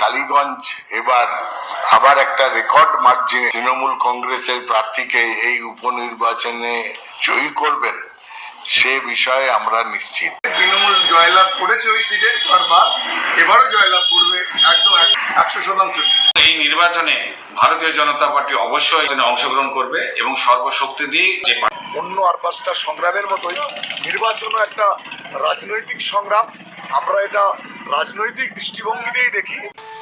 কালীগঞ্জ এবার আবার একটা রেকর্ড মার্জিনে তৃণমূল কংগ্রেসের প্রার্থীকে এই উপনির্বাচনে জয়ী করবেন সে বিষয়ে আমরা নিশ্চিত। তৃণমূল জয়লাভ করেছে ওই সিটে বারবার এবারও জয়লাভ করবে একদম একশো শতাংশ। এই নির্বাচনে ভারতীয় জনতা পার্টি অবশ্যই এখানে অংশগ্রহণ করবে এবং সর্বশক্তি দিয়ে যে অন্য আর পাঁচটা সংগ্রামের মতোই নির্বাচনও একটা রাজনৈতিক সংগ্রাম। আমরা এটা রাজনৈতিক দৃষ্টিভঙ্গি দিয়েই দেখি।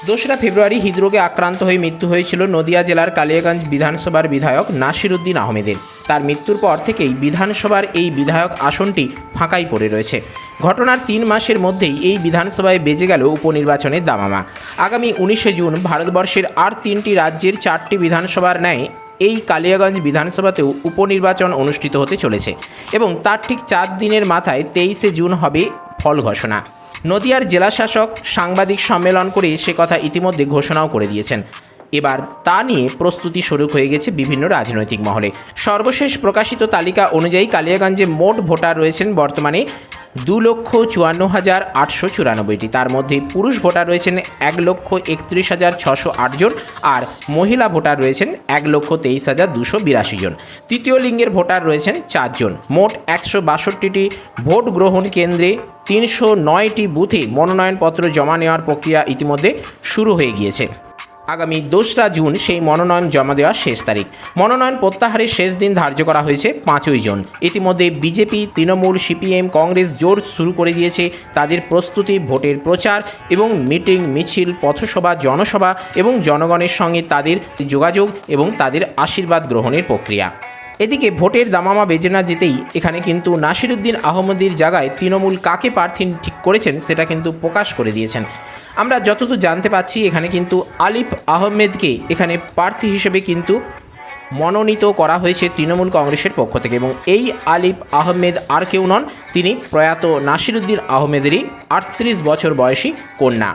দোসরা ফেব্রুয়ারি হৃদরোগে আক্রান্ত হয়ে মৃত্যু হয়েছিল নদিয়া জেলার কালিয়াগঞ্জ বিধানসভার বিধায়ক নাসিরুদ্দিন আহমেদের। তার মৃত্যুর পর থেকেই বিধানসভার এই বিধায়ক আসনটি ফাঁকাই পড়ে রয়েছে। ঘটনার তিন মাসের মধ্যেই এই বিধানসভায় বেজে গেল উপনির্বাচনের দামামা। আগামী উনিশে জুন ভারতবর্ষের আর তিনটি রাজ্যের চারটি বিধানসভার ন্যায় এই কালিয়াগঞ্জ বিধানসভাতেও উপনির্বাচন অনুষ্ঠিত হতে চলেছে এবং তার ঠিক চার দিনের মাথায় তেইশে জুন হবে ফল ঘোষণা। নদিয়ার জেলাশাসক সাংবাদিক সম্মেলন করে সে কথা ইতিমধ্যে ঘোষণাও করে দিয়েছেন। এবার তা নিয়ে প্রস্তুতি শুরু হয়ে গেছে বিভিন্ন রাজনৈতিক মহলে। সর্বশেষ প্রকাশিত তালিকা অনুযায়ী কালিয়াগঞ্জে মোট ভোটার রয়েছেন বর্তমানে দু লক্ষ চুয়ান্ন হাজার আটশো চুরানব্বইটি। তার মধ্যে পুরুষ ভোটার রয়েছেন এক লক্ষ একত্রিশ হাজার ছশো আটজন আর মহিলা ভোটার রয়েছেন এক লক্ষ তেইশ হাজার দুশো বিরাশি জন। তৃতীয় লিঙ্গের ভোটার রয়েছেন চারজন মোট একশো বাষট্টিটি ভোট গ্রহণ কেন্দ্রে তিনশো নয়টি বুথে মনোনয়নপত্র জমা নেওয়ার প্রক্রিয়া ইতিমধ্যে শুরু হয়ে গিয়েছে। আগামী দোসরা জুন সেই মনোনয়ন জমা দেওয়ার শেষ তারিখ। মনোনয়ন প্রত্যাহারের শেষ দিন ধার্য করা হয়েছে পাঁচই জুন। ইতিমধ্যে বিজেপি, তৃণমূল, সিপিএম, কংগ্রেস জোর শুরু করে দিয়েছে তাদের প্রস্তুতি, ভোটের প্রচার এবং মিটিং, মিছিল, পথসভা, জনসভা এবং জনগণের সঙ্গে তাদের যোগাযোগ এবং তাদের আশীর্বাদ গ্রহণের প্রক্রিয়া। এদিকে ভোটের দামামা বেজে না যেতেই এখানে কিন্তু নাসিরুদ্দিন আহমদের জায়গায় তৃণমূল কাকে প্রার্থী ঠিক করেছেন সেটা কিন্তু প্রকাশ করে দিয়েছেন। আমরা যতদূর জানতে পাচ্ছি এখানে কিন্তু আলিফ আহমেদকে এখানে প্রার্থী হিসেবে কিন্তু মনোনীত করা হয়েছে তৃণমূল কংগ্রেসের পক্ষ থেকে এবং এই আলিফ আহমেদ আর কেউ নন, তিনি প্রয়াত নাসিরুদ্দিন আহমেদেরই আটত্রিশ বছর বয়সী কন্যা।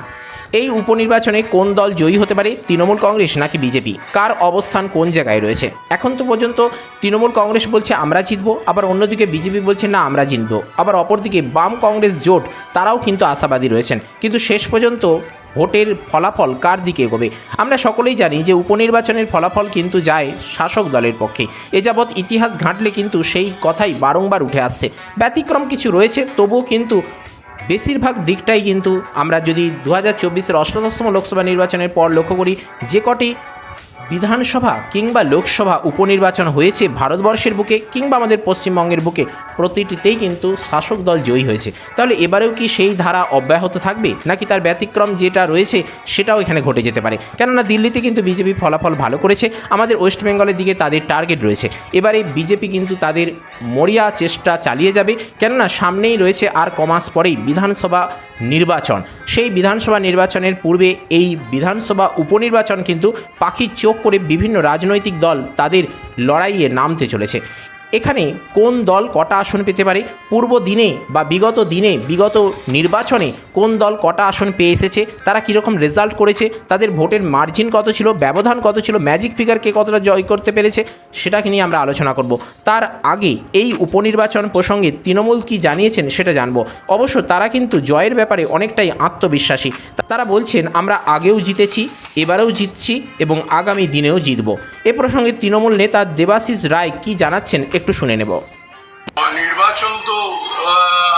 এই উপনির্বাচনে কোন দল জয়ী হতে পারে, তৃণমূল কংগ্রেস নাকি বিজেপি? কার অবস্থান কোন জায়গায় রয়েছে? এখন তো পর্যন্ত তৃণমূল কংগ্রেস বলছে, আমরা জিতবো। আবার অন্যদিকে বিজেপি বলছে, না, আমরা জিতবো। আবার অপরদিকে বাম কংগ্রেস জোট, তারাও কিন্তু আশাবাদী রয়েছেন। কিন্তু শেষ পর্যন্ত ভোটের ফলাফল কার দিকে এগোবে? আমরা সকলেই জানি যে উপনির্বাচনের ফলাফল কিন্তু যায় শাসক দলের পক্ষে। এ যাবৎ ইতিহাস ঘাঁটলে কিন্তু সেই কথাই বারংবার উঠে আসছে। ব্যতিক্রম কিছু রয়েছে, তবুও কিন্তু বেশিরভাগ দিকটাই কিন্তু আমরা যদি দু হাজার চব্বিশের অষ্টাদশতম লোকসভা নির্বাচনের পর লক্ষ্য করি, যে কটি বিধানসভা কিংবা লোকসভা উপনির্বাচন হয়েছে ভারতবর্ষের বুকে কিংবা আমাদের পশ্চিমবঙ্গের বুকে, প্রতিটিতেই কিন্তু শাসক দল জয়ী হয়েছে। তাহলে এবারেও কি সেই ধারা অব্যাহত থাকবে? নাকি তার ব্যতিক্রম যেটা রয়েছে সেটাও এখানে ঘটে যেতে পারে? কেননা দিল্লিতে কিন্তু বিজেপি ফলাফল ভালো করেছে, আমাদের ওয়েস্ট বেঙ্গলের দিকে তাদের টার্গেট রয়েছে। এবারে বিজেপি কিন্তু তাদের মরিয়া চেষ্টা চালিয়ে যাবে, কেননা সামনেই রয়েছে আর কমাস পরেই বিধানসভা নির্বাচন। সেই বিধানসভা নির্বাচনের পূর্বে এই বিধানসভা উপনির্বাচন কিন্তু পাখির চোখ করে বিভিন্ন রাজনৈতিক দল তাদের লড়াইয়ে নামতে চলেছে। এখানে কোন দল কটা আসন পেতে পারে? পূর্ব দিনে বা বিগত দিনে, বিগত নির্বাচনে কোন দল কটা আসন পেয়ে এসেছে? তারা কীরকম রেজাল্ট করেছে? তাদের ভোটের মার্জিন কত ছিল? ব্যবধান কত ছিল? ম্যাজিক ফিগারকে কতটা জয় করতে পেরেছে? সেটাকে নিয়ে আমরা আলোচনা করব। তার আগে এই উপনির্বাচন প্রসঙ্গে তৃণমূল কি জানিয়েছেন সেটা জানব। অবশ্য তারা কিন্তু জয়ের ব্যাপারে অনেকটাই আত্মবিশ্বাসী। তারা বলছেন, আমরা আগেও জিতেছি, এবারেও জিতছি এবং আগামী দিনেও জিতব। এ প্রসঙ্গে তৃণমূল নেতা দেবাশিস রায় কি জানাচ্ছেন একটু শুনে নেব। নির্বাচন তো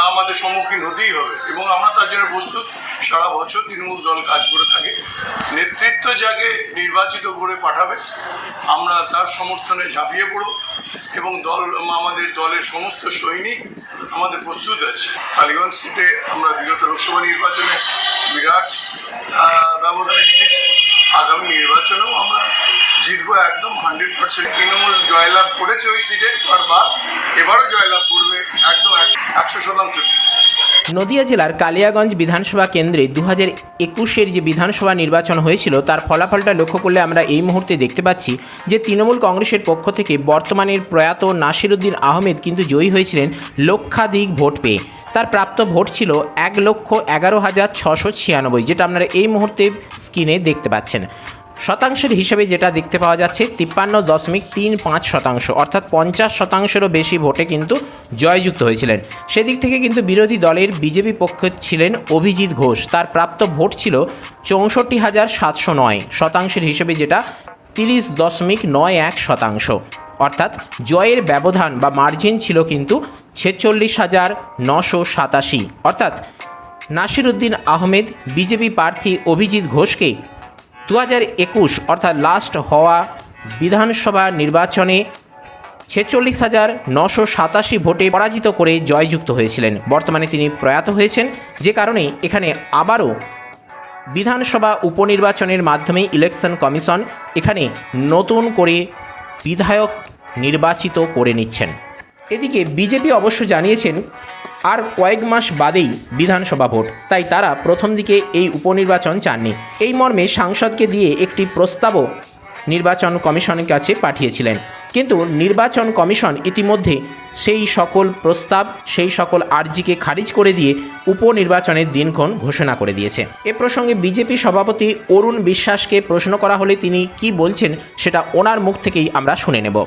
আমাদের সম্মুখীন হতেই হবে এবং আমরা তার জন্য প্রস্তুত। সারা বছর তৃণমূল দল কাজ করে থাকে। নেতৃত্ব যাকে নির্বাচিত করে পাঠাবে, আমরা তার সমর্থনে ঝাঁপিয়ে পড়ব এবং দল, আমাদের দলের সমস্ত সৈনিক আমাদের প্রস্তুত আছে। কালীগঞ্জ সিটে আমরা বিগত লোকসভা নির্বাচনে বিরাট ব্যবধানে জিতেছি। আগামী নির্বাচনেও আমরা জিতবো একদম হান্ড্রেড পার্সেন্ট। তৃণমূল জয়লাভ করেছে ওই সিটে বারবার এবারও জয়লাভ করবে একদম একশো শতাংশ। নদিয়া জেলার কালিয়াগঞ্জ বিধানসভা কেন্দ্রে দু হাজার একুশের যে বিধানসভা নির্বাচন হয়েছিল, তার ফলাফলটা লক্ষ্য করলে আমরা এই মুহূর্তে দেখতে পাচ্ছি যে তৃণমূল কংগ্রেসের পক্ষ থেকে বর্তমানের প্রয়াত নাসিরুদ্দিন আহমেদ কিন্তু জয়ী হয়েছিলেন লক্ষাধিক ভোট পেয়ে। তার প্রাপ্ত ভোট ছিল এক লক্ষ এগারো হাজার ছশো ছিয়ানব্বই, যেটা আপনারা এই মুহূর্তে স্ক্রিনে দেখতে পাচ্ছেন। শতাংশের হিসেবে যেটা দেখতে পাওয়া যাচ্ছে, তিপ্পান্ন দশমিক তিন পাঁচ শতাংশ, অর্থাৎ পঞ্চাশ শতাংশেরও বেশি ভোটে কিন্তু জয়যুক্ত হয়েছিলেন। সেদিক থেকে কিন্তু বিরোধী দলের বিজেপি পক্ষে ছিলেন অভিজিৎ ঘোষ। তার প্রাপ্ত ভোট ছিল চৌষট্টি হাজার সাতশো নয়, শতাংশের হিসেবে যেটা তিরিশ দশমিক নয় এক শতাংশ। অর্থাৎ জয়ের ব্যবধান বা মার্জিন ছিল কিন্তু ছেচল্লিশ হাজার নশো সাতাশি। অর্থাৎ নাসিরুদ্দিন আহমেদ, বিজেপি প্রার্থী অভিজিৎ ঘোষকে দু হাজার একুশ, অর্থাৎ লাস্ট হওয়া বিধানসভা নির্বাচনে ছেচল্লিশ হাজার নশো সাতাশি ভোটে পরাজিত করে জয়যুক্ত হয়েছিলেন। বর্তমানে তিনি প্রয়াত হয়েছেন। যে কারণে এখানে আবারও বিধানসভা উপনির্বাচনের মাধ্যমে ইলেকশন কমিশন এখানে নতুন করে বিধায়ক নির্বাচিত করে নিচ্ছেন। এদিকে বিজেপি অবশ্য জানিয়েছেন, আর কয়েক মাস বাদেই বিধানসভা ভোট। তাই তারা প্রথম দিকে এই উপনির্বাচন চাননি। এই মর্মে সাংসদকে দিয়ে একটি প্রস্তাবও নির্বাচন কমিশনের কাছে পাঠিয়েছিলেন। কিন্তু নির্বাচন কমিশন ইতিমধ্যে সেই সকল প্রস্তাব, সেই সকল আর্জিকে খারিজ করে দিয়ে উপনির্বাচনের দিনক্ষণ ঘোষণা করে দিয়েছে। এ প্রসঙ্গে বিজেপি সভাপতি অরুণ বিশ্বাসকে প্রশ্ন করা হলে তিনি কি বলছেন সেটা ওনার মুখ থেকেই আমরা শুনে নেব।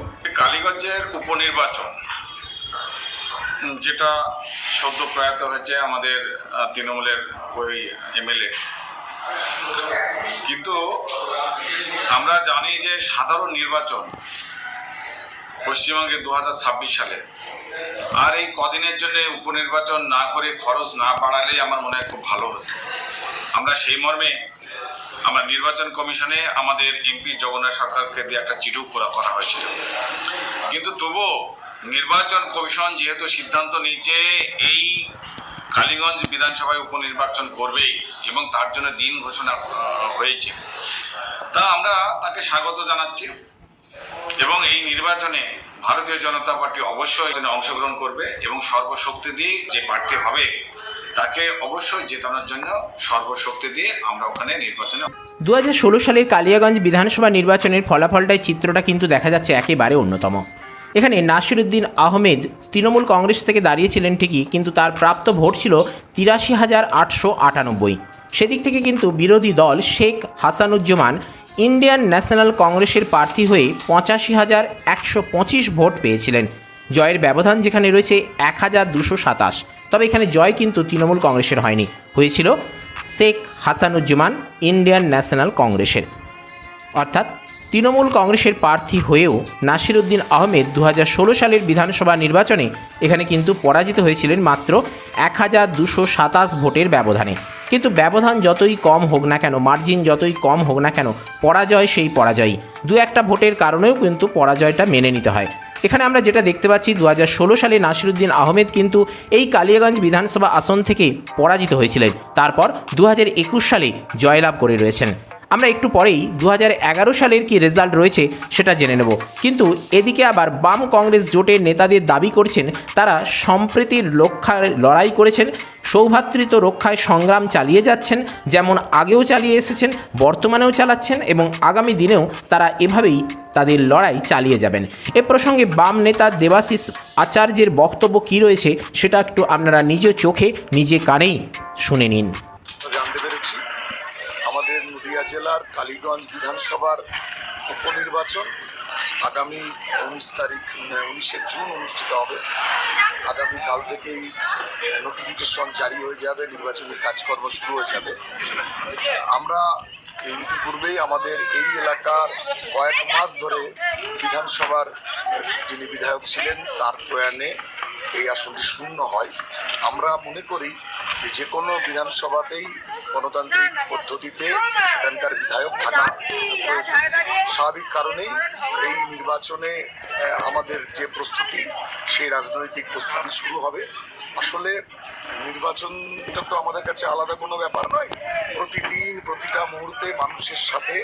কালীগঞ্জের উপনির্বাচন, যেটা সদ্য প্রয়াত হয়েছে আমাদের তৃণমূলের ওই এমএলএ। কিন্তু আমরা জানি যে সাধারণ নির্বাচন পশ্চিমবঙ্গে দু হাজার ছাব্বিশ সালে। আর এই কদিনের জন্য উপনির্বাচন না করে খরচ না বাড়ালেই আমার মনে হয় খুব ভালো হতো। আমরা সেই মর্মে আমার নির্বাচন কমিশনে আমাদের এমপি জগন্নাথ সরকারকে দিয়ে একটা চিঠিও করা করা হয়েছিল। কিন্তু তবুও নির্বাচন কমিশন যেহেতু সিদ্ধান্ত নিয়েছে, এই কালীগঞ্জ বিধানসভায় উপনির্বাচন করবেই এবং তার জন্য দিন ঘোষণা হয়েছে। তা আমরা তাকে স্বাগত জানাচ্ছি। এবং এই নির্বাচনে ভারতীয় জনতা পার্টি অবশ্যই অংশগ্রহণ করবে এবং সর্বশক্তি দিয়ে যে প্রার্থী হবে, তাকে অবশ্যই জেতানোর জন্য সর্বশক্তি দিয়ে আমরা ওখানে নির্বাচনে দু হাজার ষোলো সালের কালিয়াগঞ্জ বিধানসভা নির্বাচনের ফলাফলটাই চিত্রটা কিন্তু দেখা যাচ্ছে একেবারে অন্যতম। এখানে নাসিরুদ্দিন আহমেদ তৃণমূল কংগ্রেস থেকে দাঁড়িয়েছিলেন ঠিকই, কিন্তু তার প্রাপ্ত ভোট ছিল তিরাশি হাজার আটশো আটানব্বই। সেদিক থেকে কিন্তু বিরোধী দল শেখ হাসানুজ্জামান ইন্ডিয়ান ন্যাশনাল কংগ্রেসের প্রার্থী হয়ে পঁচাশি হাজার একশো পঁচিশ ভোট পেয়েছিলেন। জয়ের ব্যবধান যেখানে রয়েছে এক হাজার দুশো সাতাশ। তবে এখানে জয় কিন্তু তৃণমূল কংগ্রেসের হয়নি। হয়েছিল শেখ হাসানুজ্জামান ইন্ডিয়ান ন্যাশনাল কংগ্রেসের। অর্থাৎ তৃণমূল কংগ্রেসের প্রার্থী হয়েও নাসিরুদ্দিন আহমেদ দু হাজার ষোলো সালের বিধানসভা নির্বাচনে এখানে কিন্তু পরাজিত হয়েছিলেন মাত্র এক হাজার দুশো সাতাশ ভোটের ব্যবধানে। কিন্তু ব্যবধান যতই কম হোক না কেন মার্জিন যতই কম হোক না কেন, পরাজয় সেই পরাজয়ই। দু একটা ভোটের কারণেও কিন্তু পরাজয়টা মেনে নিতে হয়। এখানে আমরা যেটা দেখতে পাচ্ছি দু হাজার ষোলো সালে নাসিরুদ্দিন আহমেদ কিন্তু এই কালিয়াগঞ্জ বিধানসভা আসন থেকে পরাজিত হয়েছিলেন। তারপর দু হাজার একুশ সালে জয়লাভ করে রয়েছেন। আমরা একটু পরেই দু হাজার এগারো সালের কি রেজাল্ট রয়েছে সেটা জেনে নেব। কিন্তু এদিকে আবার বাম কংগ্রেস জোটের নেতাদের দাবি করছেন, তারা সম্প্রীতির রক্ষার লড়াই করেছেন, সৌভাতৃত্ব রক্ষায় সংগ্রাম চালিয়ে যাচ্ছেন, যেমন আগেও চালিয়ে এসেছেন, বর্তমানেও চালাচ্ছেন এবং আগামী দিনেও তারা এভাবেই তাদের লড়াই চালিয়ে যাবেন। এ প্রসঙ্গে বাম নেতা দেবাশিস আচার্যের বক্তব্য কী রয়েছে সেটা একটু আপনারা নিজ চোখে, নিজে কানেই শুনে নিন। জেলার কালীগঞ্জ বিধানসভার উপনির্বাচন। আগামী উনিশ তারিখ উনিশে জুন অনুষ্ঠিত হবে। আগামীকাল থেকেই নোটিফিকেশন জারি হয়ে যাবে, নির্বাচনী কাজকর্ম শুরু হয়ে যাবে। আমরা ইতিপূর্বেই আমাদের এই এলাকার কয়েক মাস ধরে বিধানসভার যিনি বিধায়ক ছিলেন, তার প্রয়াণে এই আসনটি শূন্য হয়। আমরা মনে করি যে কোনো বিধানসভাতেই গণতান্ত্রিক পদ্ধতিতে সেখানকার বিধায়ক থাকা স্বাভাবিক কারণেই এই নির্বাচনে আমাদের যে প্রস্তুতি, সেই রাজনৈতিক প্রস্তুতি শুরু হবে। আসলে নির্বাচনটা তো আমাদের কাছে আলাদা কোনো ব্যাপার নয়। প্রতিদিন, প্রতিটা মুহূর্তে মানুষের সাথে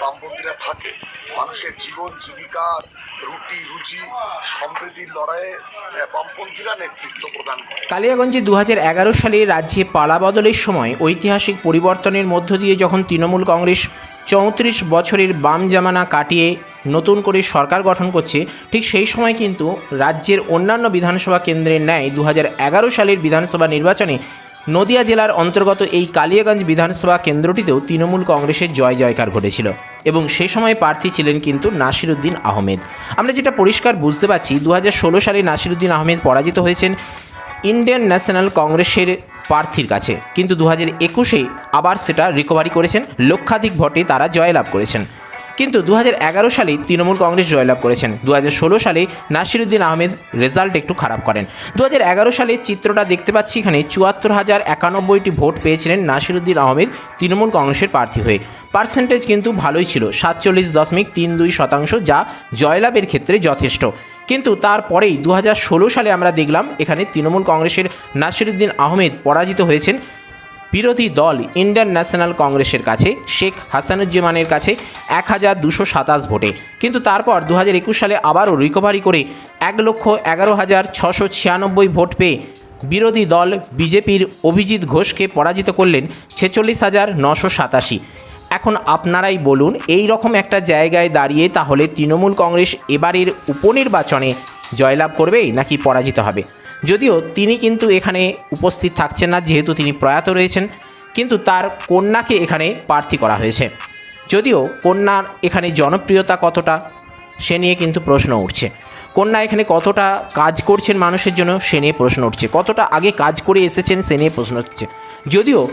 বামপন্থীরা থাকে। মানুষের জীবন জীবিকার রুটি রুজি সম্প্রীতির লড়াইয়ে বামপন্থীরা নেতৃত্ব প্রদান করে। কালিয়াগঞ্জে দু হাজার এগারো সালে রাজ্যে পালা বদলের সময় ঐতিহাসিক পরিবর্তনের মধ্য দিয়ে যখন তৃণমূল কংগ্রেস চৌত্রিশ বছরের বাম জামানা কাটিয়ে নতুন করে সরকার গঠন করছে, ঠিক সেই সময় কিন্তু রাজ্যের অন্যান্য বিধানসভা কেন্দ্রের ন্যায় দু হাজার এগারো সালের বিধানসভা নির্বাচনে নদিয়া জেলার অন্তর্গত এই কালিয়াগঞ্জ বিধানসভা কেন্দ্রটিতেও তৃণমূল কংগ্রেসের জয় জয়কার ঘটেছিল এবং সে সময় প্রার্থী ছিলেন কিন্তু নাসিরুদ্দিন আহমেদ। আমরা যেটা পরিষ্কার বুঝতে পারছি দু হাজার ষোলো সালে নাসিরুদ্দিন আহমেদ পরাজিত হয়েছেন ইন্ডিয়ান ন্যাশনাল কংগ্রেসের প্রার্থীর কাছে। কিন্তু দু হাজার একুশে আবার সেটা রিকভারি করেছেন। লক্ষাধিক ভোটে তারা জয়লাভ করেছেন। কিন্তু দুহাজার এগারো সালে তৃণমূল কংগ্রেস জয়লাভ করেছেন। দু হাজার ষোলো সালে নাসিরুদ্দিন আহমেদ রেজাল্ট একটু খারাপ করেন। দু হাজার এগারো সালে চিত্রটা দেখতে পাচ্ছি এখানে চুয়াত্তর হাজার একানব্বইটি ভোট পেয়েছিলেন নাসিরুদ্দিন আহমেদ তৃণমূল কংগ্রেসের প্রার্থী হয়ে। পার্সেন্টেজ কিন্তু ভালোই ছিল, সাতচল্লিশ দশমিক তিন দুই শতাংশ, যা জয়লাভের ক্ষেত্রে যথেষ্ট। কিন্তু তারপরেই দু হাজার ষোলো সালে আমরা দেখলাম এখানে তৃণমূল কংগ্রেসের নাসিরুদ্দিন আহমেদ পরাজিত হয়েছেন বিরোধী দল ইন্ডিয়ান ন্যাশনাল কংগ্রেসের কাছে, শেখ হাসানুজ্জামানের কাছে এক হাজার দুশো সাতাশ ভোটে। কিন্তু তারপর দু হাজার একুশ সালে আবারও রিকভারি করে এক লক্ষ এগারো হাজার ছশো ছিয়ানব্বই ভোট পেয়ে বিরোধী দল বিজেপির অভিজিৎ ঘোষকে পরাজিত করলেন ছেচল্লিশ হাজার নশো সাতাশি। এখন আপনারাই বলুন, এই রকম একটা জায়গায় দাঁড়িয়ে তাহলে তৃণমূল কংগ্রেস এবারের উপনির্বাচনে জয়লাভ করবে নাকি পরাজিত হবে? যদিও তিনি কিন্তু এখানে উপস্থিত থাকছেন না, যেহেতু তিনি প্রয়াত রয়েছেন, কিন্তু তার কন্যাকে এখানে প্রার্থী করা হয়েছে। যদিও কন্যার এখানে জনপ্রিয়তা কতটা, সে নিয়ে কিন্তু প্রশ্ন উঠছে। কন্যা এখানে কতটা কাজ করছেন মানুষের জন্য, সে নিয়ে প্রশ্ন উঠছে। কতটা আগে কাজ করে এসেছেন, সে নিয়ে প্রশ্ন উঠছে। যদিও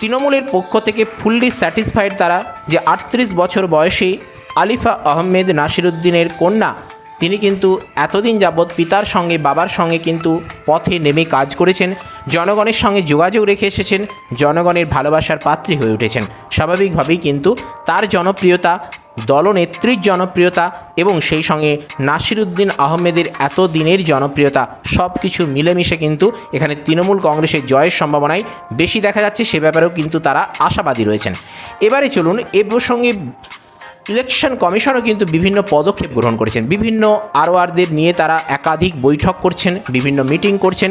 তৃণমূলের পক্ষ থেকে ফুললি স্যাটিসফাইড তারা যে আটত্রিশ বছর বয়সী আলিফা আহমেদ নাসিরুদ্দিনের কন্যা তিনি কিন্তু এতদিন যাবৎ পিতার সঙ্গে, বাবার সঙ্গে কিন্তু পথে নেমে কাজ করেছেন, জনগণের সঙ্গে যোগাযোগ রেখে এসেছেন, জনগণের ভালোবাসার পাত্রী হয়ে উঠেছেন। স্বাভাবিকভাবেই কিন্তু তার জনপ্রিয়তা, দলনেত্রীর জনপ্রিয়তা এবং সেই সঙ্গে নাসিরুদ্দিন আহমেদের এত দিনের জনপ্রিয়তা সব কিছু মিলেমিশে কিন্তু এখানে তৃণমূল কংগ্রেসের জয়ের সম্ভাবনাই বেশি দেখা যাচ্ছে, সে ব্যাপারেও কিন্তু তারা আশাবাদী রয়েছেন। এবারে চলুন, এ প্রসঙ্গে ইলেকশন কমিশনও কিন্তু বিভিন্ন পদক্ষেপ গ্রহণ করেছেন। বিভিন্ন আরওয়ারদের নিয়ে তারা একাধিক বৈঠক করছেন, বিভিন্ন মিটিং করছেন।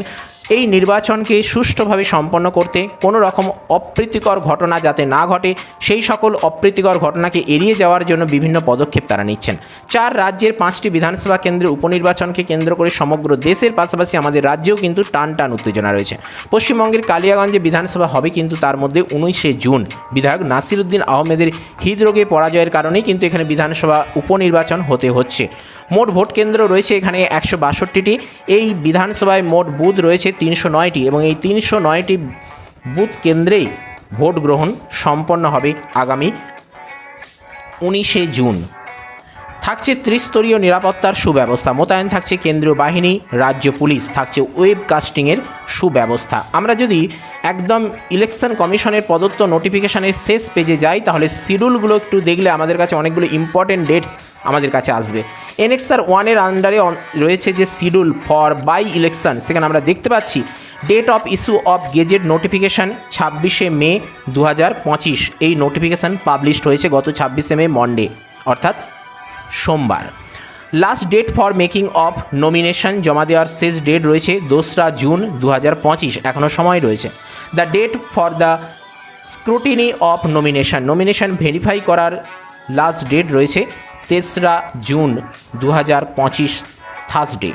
এই নির্বাচনকে সুষ্ঠুভাবে সম্পন্ন করতে কোনো রকম অপ্রীতিকর ঘটনা যাতে না ঘটে, সেই সকল অপ্রীতিকর ঘটনাকে এড়িয়ে যাওয়ার জন্য বিভিন্ন পদক্ষেপ তারা নিচ্ছেন। চার রাজ্যের পাঁচটি বিধানসভা কেন্দ্রের উপনির্বাচনকে কেন্দ্র করে সমগ্র দেশের পাশাপাশি আমাদের রাজ্যেও কিন্তু টান টান উত্তেজনা রয়েছে। পশ্চিমবঙ্গের কালিয়াগঞ্জে বিধানসভা হবে কিন্তু তার মধ্যে উনিশে জুন। বিধায়ক নাসিরুদ্দিন আহমেদের হৃদরোগে পরাজয়ের কারণেই কিন্তু এখানে বিধানসভা উপনির্বাচন হতে হচ্ছে। মোট ভোট কেন্দ্র রয়েছে এখানে একশো বাষট্টিটি। এই বিধানসভায় মোট বুথ রয়েছে তিনশো নয়টি এবং এই তিনশো নয়টি বুথ কেন্দ্রেই ভোট গ্রহণ সম্পন্ন হবে আগামী উনিশে জুন। থাকছে ত্রিস্তরীয় নিরাপত্তার সুব্যবস্থা। মোতায়েন থাকছে কেন্দ্রীয় বাহিনী, রাজ্য পুলিশ। থাকছে ওয়েব কাস্টিংয়ের সুব্যবস্থা। আমরা যদি একদম ইলেকশন কমিশনের প্রদত্ত নোটিফিকেশানের শেষ পেজে যাই, তাহলে শিডিউলগুলো একটু দেখলে আমাদের কাছে অনেকগুলো ইম্পর্টেন্ট ডেটস আমাদের কাছে আসবে। এনএক্সআর ওয়ানের আন্ডারে রয়েছে যে শিডিউল ফর বাই ইলেকশন সেখানে আমরা দেখতে পাচ্ছি date of issue of gazette notification ছাব্বিশে মে দু হাজার পঁচিশ। এই নোটিফিকেশান পাবলিশড হয়েছে গত ছাব্বিশে মে মন্ডে অর্থাৎ সোমবার। Last date for making of nomination জমা দেওয়ার শেষ ডেট রয়েছে দোসরা জুন দু হাজার পঁচিশ। এখনও সময় রয়েছে। The date for the scrutiny of nomination nomination verify করার লাস্ট ডেট রয়েছে তেসরা জুন দু হাজার পঁচিশ Thursday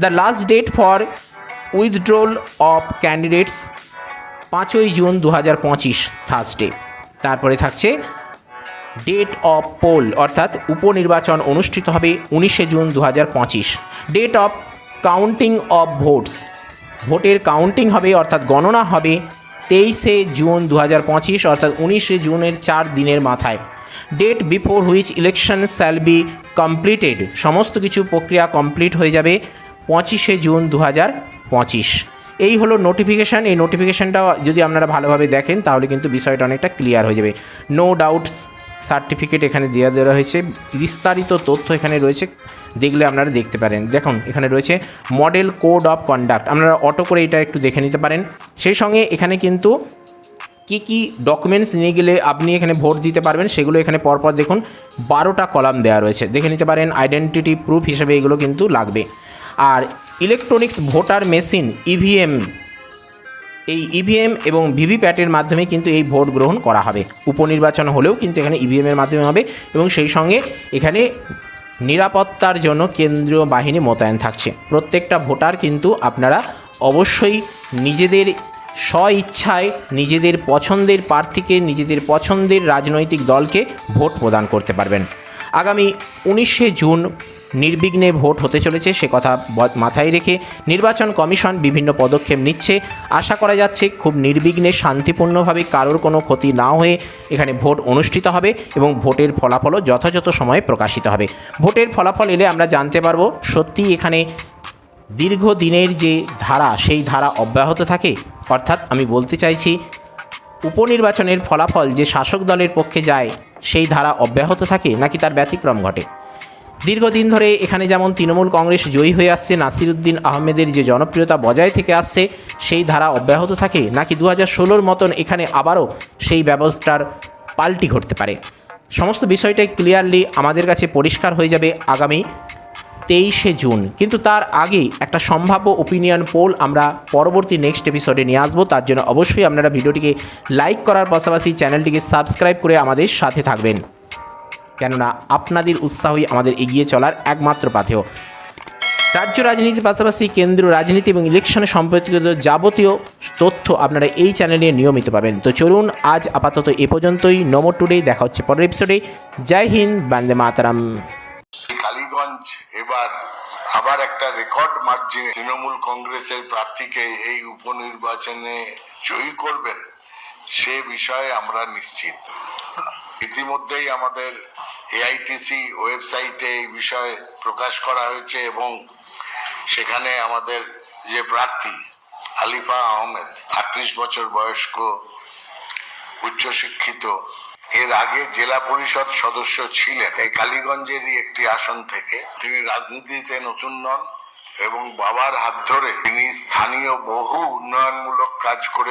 the last date for withdrawal of candidates পাঁচই জুন দু হাজার পঁচিশ থার্সডে তারপরে থাকছে ডেট অফ পোল অর্থাৎ উপনির্বাচন অনুষ্ঠিত হবে উনিশে জুন দু হাজার পঁচিশ। Date of counting of votes ভোটের কাউন্টিং হবে, অর্থাৎ গণনা হবে তেইশে জুন দু হাজার পঁচিশ, অর্থাৎ উনিশে জুনের চার দিনের মাথায়। Date before which election shall be completed সমস্ত কিছু প্রক্রিয়া কমপ্লিট হয়ে যাবে পঁচিশে জুন দু হাজার পঁচিশ। এই হলো নোটিফিকেশান এই নোটিফিকেশানটা যদি আপনারা ভালোভাবে দেখেন, তাহলে কিন্তু বিষয়টা অনেকটা ক্লিয়ার হয়ে যাবে। নো ডাউটস সার্টিফিকেট এখানে দেওয়া দেওয়া হয়েছে। বিস্তারিত তথ্য এখানে রয়েছে, দেখলে আপনারা দেখতে পারেন। দেখুন, এখানে রয়েছে মডেল কোড অফ কন্ডাক্ট আপনারা অটো করে এটা একটু দেখে নিতে পারেন। সেই সঙ্গে এখানে কিন্তু কি কি ডকুমেন্টস নিয়ে গেলে আপনি এখানে ভোট দিতে পারবেন, সেগুলো এখানে পরপর দেখুন। বারোটা কলাম দেওয়া রয়েছে। দেখে নিতে পারেন আইডেন্টিটি প্রুফ হিসেবে এগুলো কিন্তু লাগবে। আর ইলেকট্রনিক্স ভোটার মেশিন ইভিএম এই ইভিএম এবং ভিভিপ্যাটের মাধ্যমে কিন্তু এই ভোট গ্রহণ করা হবে। উপনির্বাচন হলেও কিন্তু এখানে ইভিএমের মাধ্যমে হবে এবং সেই সঙ্গে এখানে নিরাপত্তার জন্য কেন্দ্রীয় বাহিনী মোতায়েন থাকছে। প্রত্যেকটা ভোটার কিন্তু আপনারা অবশ্যই নিজেদের স্ব ইচ্ছায় নিজেদের পছন্দের প্রার্থীকে, নিজেদের পছন্দের রাজনৈতিক দলকে ভোট প্রদান করতে পারবেন। আগামী উনিশে জুন নির্বিঘ্নে ভোট হতে চলেছে, সে কথা মাথায় রেখে নির্বাচন কমিশন বিভিন্ন পদক্ষেপ নিচ্ছে। আশা করা যাচ্ছে খুব নির্বিঘ্নে শান্তিপূর্ণভাবে কারোর কোনো ক্ষতি না হয়ে এখানে ভোট অনুষ্ঠিত হবে এবং ভোটের ফলাফলও যথাযথ সময়ে প্রকাশিত হবে। ভোটের ফলাফল এলে আমরা জানতে পারব, সত্যি এখানে দীর্ঘদিনের যে ধারা, সেই ধারা অব্যাহত থাকে? অর্থাৎ আমি বলতে চাইছি, উপনির্বাচনের ফলাফল যে শাসক দলের পক্ষে যায়, সেই ধারা অব্যাহত থাকে নাকি তার ব্যতিক্রম ঘটে? দীর্ঘদিন ধরে এখানে যেমন তৃণমূল কংগ্রেস জয়ী হয়ে আসছে, নাসিরুদ্দিন আহমেদের যে জনপ্রিয়তা বজায় থেকে আসছে, সেই ধারা অব্যাহত থাকে, নাকি দু হাজার ষোলোর মতন এখানে আবারও সেই ব্যবস্থার পাল্টি ঘটতে পারে? সমস্ত বিষয়টাই ক্লিয়ারলি আমাদের কাছে পরিষ্কার হয়ে যাবে আগামী তেইশে জুন। কিন্তু তার আগে একটা সম্ভাব্য ওপিনিয়ন পোল আমরা পরবর্তী নেক্সট এপিসোডে নিয়ে আসব। তার জন্য অবশ্যই আপনারা ভিডিওটিকে লাইক করার পাশাপাশি চ্যানেলটিকে সাবস্ক্রাইব করে আমাদের সাথে থাকবেন। কেননা আপনাদের উৎসাহই আমাদের এগিয়ে চলার একমাত্র পাথেয়। রাজ্য রাজনীতির পাশাপাশি কেন্দ্রীয় রাজনীতি এবং ইলেকশনে সম্পর্কিত যাবতীয় তথ্য আপনারা এই চ্যানেলে নিয়মিত পাবেন। তো চলুন, আজ আপাতত এ পর্যন্তই। নমো টুডে দেখা হচ্ছে পরের এপিসোডে জয় হিন্দ, বান্দে মাতারাম। কালীগঞ্জ এবার আবার একটা রেকর্ড মার্জিনে তৃণমূল কংগ্রেসের প্রার্থীকে এই উপনির্বাচনে জয়ী করবেন, সে বিষয়ে আমরা নিশ্চিত। ইতিমধ্যেই আমাদের এআইটিসি ওয়েবসাইটে এই বিষয়ে প্রকাশ করা হয়েছে এবং সেখানে আমাদের যে প্রার্থী আলিফা আহমেদ, আটত্রিশ বছর বয়স্ক, উচ্চশিক্ষিত, এর আগে জেলা পরিষদ সদস্য ছিলেন। এই কালীগঞ্জেরই একটি আসন থেকে তিনি রাজনীতিতে নতুন নন এবং বাবার হাত ধরে তিনি স্থানীয় বহু উন্নয়নমূলক কাজ করে